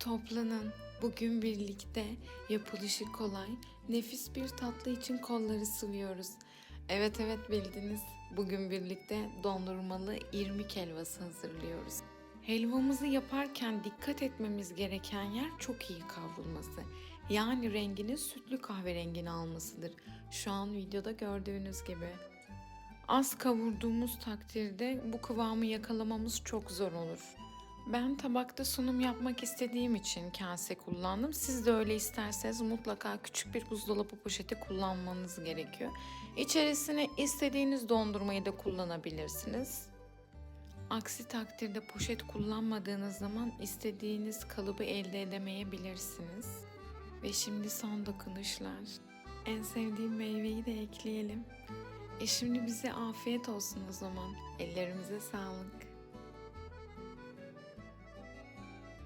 Toplanın. Bugün birlikte yapılışı kolay, nefis bir tatlı için kolları sıvıyoruz. Evet evet bildiniz. Bugün birlikte dondurmalı irmik helvası hazırlıyoruz. Helvamızı yaparken dikkat etmemiz gereken yer çok iyi kavrulması. Yani renginin sütlü kahverengini almasıdır. Şu an videoda gördüğünüz gibi. Az kavurduğumuz takdirde bu kıvamı yakalamamız çok zor olur. Ben tabakta sunum yapmak istediğim için kase kullandım. Siz de öyle isterseniz mutlaka küçük bir buzdolabı poşeti kullanmanız gerekiyor. İçerisine istediğiniz dondurmayı da kullanabilirsiniz. Aksi takdirde poşet kullanmadığınız zaman istediğiniz kalıbı elde edemeyebilirsiniz. Ve şimdi son dokunuşlar. En sevdiğim meyveyi de ekleyelim. E şimdi bize afiyet olsun o zaman. Ellerimize sağlık.